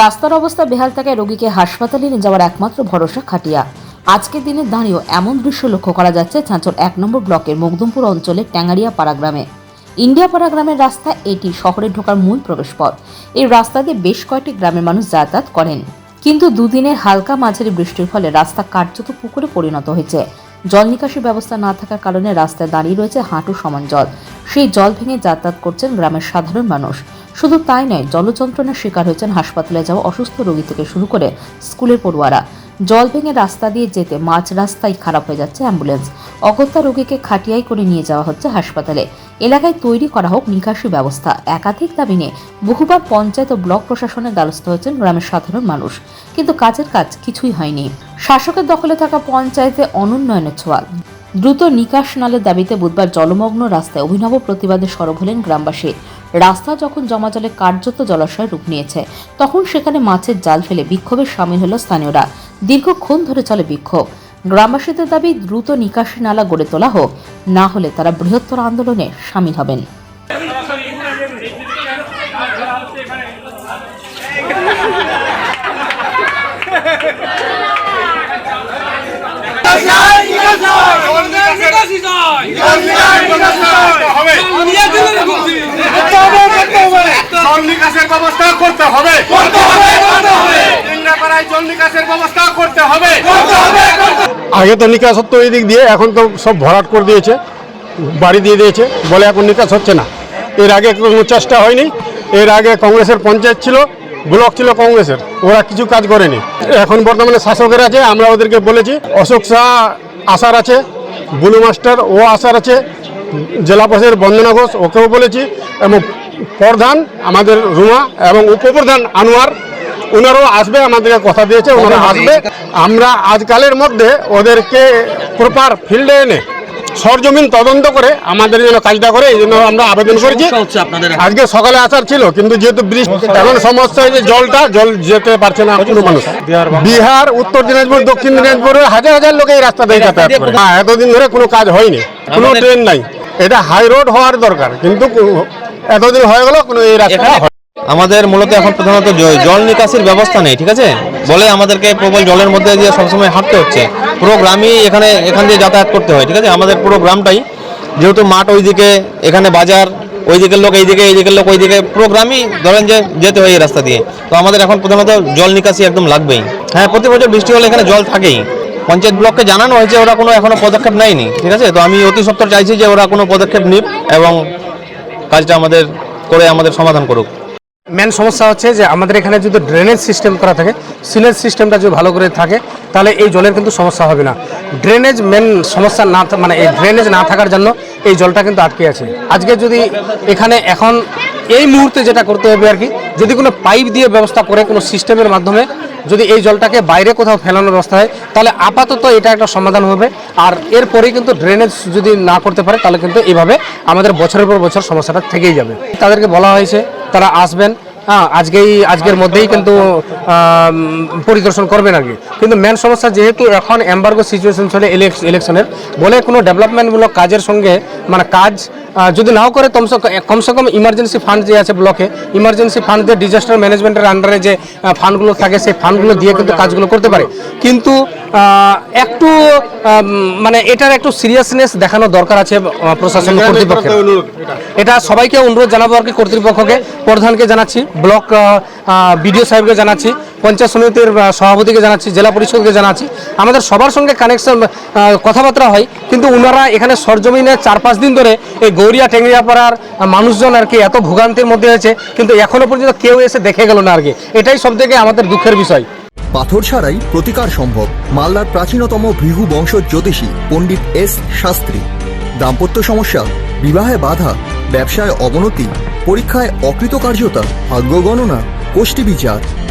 রাস্তার অবস্থা বেহাল থাকায় রোগীকে হাসপাতালে নিয়ে যাওয়ার একমাত্র ভরসা খাটিয়া। আজকের দিনে দাঁড়িয়েও এমন দৃশ্য লক্ষ্য করা যাচ্ছে চাঁচল এক নম্বর ব্লকের মকদুমপুর অঞ্চলের ট্যাঙ্গারিয়া পাড়া গ্রামে। ইন্ডিয়াপাড়া গ্রামের রাস্তা এটি শহরে ঢোকার মূল প্রবেশপথ। এই রাস্তা দিয়ে বেশ কয়েকটি গ্রামের মানুষ যাতায়াত করেন। কিন্তু দুদিনের হালকা মাঝারি বৃষ্টির ফলে রাস্তা কার্যত পুকুরে পরিণত হয়েছে। জল নিকাশি ব্যবস্থা না থাকার কারণে রাস্তায় দাঁড়িয়ে রয়েছে হাঁটু সমান জল। সেই জল ভেঙে যাতায়াত করছেন গ্রামের সাধারণ মানুষ। শুধু তাই নয়, জলযন্ত্রণার শিকার হয়েছেন হাসপাতালে যাওয়া অসুস্থ রোগী থেকে শুরু করে স্কুলের পড়ুয়ারা। জল ভেঙে রাস্তা দিয়ে যেতে মাঝ রাস্তায় খারাপ হয়ে যাচ্ছে অ্যাম্বুলেন্স। অগত্যা রোগীকে খাটিয়াই করে নিয়ে যাওয়া হচ্ছে হাসপাতালে। এলাকায় তৈরি করা হোক নিকাশি ব্যবস্থা। একাধিক দাবি নিয়ে বহুবার পঞ্চায়েত ও ব্লক প্রশাসনের দ্বারস্থ হয়েছেন গ্রামের সাধারণ মানুষ। কিন্তু কাজের কাজ কিছুই হয়নি। শাসকের দখলে থাকা পঞ্চায়েতে অনুন্নয়নের ছোঁয়া দ্রুত নিকাশ নালের দাবিতে বুধবার জলমগ্ন রাস্তায় অভিনব প্রতিবাদে সরব হলেন গ্রামবাসী। রাস্তা যখন জমা জলে কার্যত জলাশয় রূপ নিয়েছে, তখন সেখানে মাছের জাল ফেলে বিক্ষোভে সামিল হল স্থানীয়রা। দীর্ঘক্ষণ ধরে চলে বিক্ষোভ। গ্রামবাসীদের দাবি, দ্রুত নিকাশি নালা গড়ে তোলা হোক, না হলে তারা বৃহত্তর আন্দোলনে সামিল হবেন। জল নিকাশের ব্যবস্থা করতে হবে। ইন্দ্রাপাড়ায় জল নিকাশের ব্যবস্থা করতে হবে। আগে তো নিকাশ হতো এই দিক দিয়ে এখন তো সব ভরাট করে দিয়েছে বাড়ি দিয়ে দিয়েছে বলে এখন নিকাশ হচ্ছে না। এর আগে কোনো চেষ্টা হয়নি এর আগে কংগ্রেসের পঞ্চায়েত ছিল ব্লক ছিল কংগ্রেসের ওরা কিছু কাজ করেনি। এখন বর্তমানে শাসকের আছে আমরা ওদেরকে বলেছি অশোক শাহ আসার আছে বুলু মাস্টার ও আসার আছে জেলা পরিষদের বন্দনা ঘোষ ওকেও বলেছি এবং প্রধান আমাদের রুমা এবং উপপ্রধান আনোয়ার ওনারাও আসবে আমাদেরকে কথা দিয়েছে ওনারা আসবে। আমরা আজকালের মধ্যে ওদেরকে প্রপার ফিল্ডে এনে সরজমিন তদন্ত করে আমাদের জন্য কাজটা করে এই জন্য আমরা আবেদন করেছি। আজকে সকালে আসার ছিল কিন্তু যেহেতু বৃষ্টি এখন সমস্যা হয়েছে জলটা জল যেতে পারছে না কোনো মানুষ। বিহার উত্তর দিনাজপুর দক্ষিণ দিনাজপুরের হাজার হাজার লোক এই রাস্তা দিয়ে যাতায়াত করে। হ্যাঁ, এতদিন ধরে কোনো কাজ হয়নি কোনো ট্রেন নাই। এটা হাই রোড হওয়ার দরকার কিন্তু এতদিন হয়ে গেল কোনো এই রাস্তা আমাদের মূলত এখন প্রধানত জল নিকাশির ব্যবস্থা নেই, ঠিক আছে? বলে আমাদেরকে প্রবল জলের মধ্যে দিয়ে সবসময় হাঁটতে হচ্ছে। পুরো গ্রামই এখানে, এখান দিয়ে যাতায়াত করতে হয়, ঠিক আছে? আমাদের পুরো গ্রামটাই, যেহেতু মাঠ ওইদিকে, এখানে বাজার ওই দিকের লোক এইদিকে এই দিকের লোক ওইদিকে, পুরো গ্রামই ধরেন যে যেতে হয় এই রাস্তা দিয়ে। তো আমাদের এখন প্রধানত জল নিকাশি একদম লাগবেই। হ্যাঁ প্রতি বছর বৃষ্টি হলে এখানে জল থাকেই। পঞ্চায়েত ব্লককে জানানো হয়েছে, ওরা কোনো এখনও পদক্ষেপ নেয়নি, ঠিক আছে? তো আমি অতি সত্তর চাইছি যে ওরা কোনো পদক্ষেপ নিক এবং কাজটা আমাদের করে আমাদের সমাধান করুক। মেন সমস্যা হচ্ছে যে আমাদের এখানে যদি ড্রেনেজ সিস্টেম করা থাকে সিলেজ সিস্টেমটা যদি ভালো করে থাকে, তাহলে এই জলের কিন্তু সমস্যা হবে না। ড্রেনেজ মেন সমস্যা না মানে এই ড্রেনেজ না থাকার জন্য এই জলটা কিন্তু আটকে আছে। আজকে যদি এখানে এখন এই মুহূর্তে যেটা করতে হবে আর কি, যদি কোনো পাইপ দিয়ে ব্যবস্থা করে কোনো সিস্টেমের মাধ্যমে যদি এই জলটাকে বাইরে কোথাও ফেলানোর ব্যবস্থা হয়, তাহলে আপাতত এটা একটা সমাধান হবে। আর এরপরে কিন্তু ড্রেনেজ যদি না করতে পারে, তাহলে কিন্তু এইভাবে আমাদের বছরের পর বছর সমস্যাটা থেকেই যাবে। তাদেরকে বলা হয়েছে তারা আসবেন। হ্যাঁ আজকেই, আজকের মধ্যেই কিন্তু পরিদর্শন করবেন আর কি। কিন্তু মেন সমস্যা যেহেতু এখন এম্বার্গো সিচুয়েশন চলে ইলেকশনের বলে কোনো ডেভেলপমেন্টমূলক কাজের সঙ্গে মানে কাজ যদি নাও করে কমসে কমসে কম ইমার্জেন্সি ফান্ড যে আছে ব্লকে ইমার্জেন্সি ফান্ড দিয়ে ডিজাস্টার ম্যানেজমেন্টের আন্ডারে যে ফান্ডগুলো থাকে সেই ফান্ডগুলো দিয়ে কিন্তু কাজগুলো করতে পারে। কিন্তু একটু মানে এটার একটু সিরিয়াসনেস দেখানো দরকার আছে প্রশাসন কর্তৃপক্ষের। এটা। সবাইকে অনুরোধ জানাব আর কি কর্তৃপক্ষকে। প্রধানকে জানাচ্ছি ব্লক বিডিও সাহেবকে জানাচ্ছি। পঞ্চায়েত সমিতির সভাপতিকে জানাচ্ছি, জেলা পরিষদকে জানাচ্ছি। আমাদের সবার সঙ্গে কানেকশন কথাবার্তা হয়, কিন্তু ওনারা এখানে সরজমিনে চার পাঁচ দিন ধরে এই গৌরিয়া টেঙ্গিয়া পাড়ার মানুষজন আর কি এত ভোগান্তির মধ্যে আছে, কিন্তু এখনও পর্যন্ত কেউ এসে দেখে গেল না আর কি। এটাই সব থেকে আমাদের দুঃখের বিষয়। পাথর ছাড়াই প্রতিকার সম্ভব। মালদার প্রাচীনতম ভৃহু বংশ জ্যোতিষী পণ্ডিত এস শাস্ত্রী। দাম্পত্য সমস্যা, বিবাহে বাধা, ব্যবসায় অবনতি, পরীক্ষায় অকৃতকার্যতা, ভাগ্য গণনা গোষ্ঠী বিচার।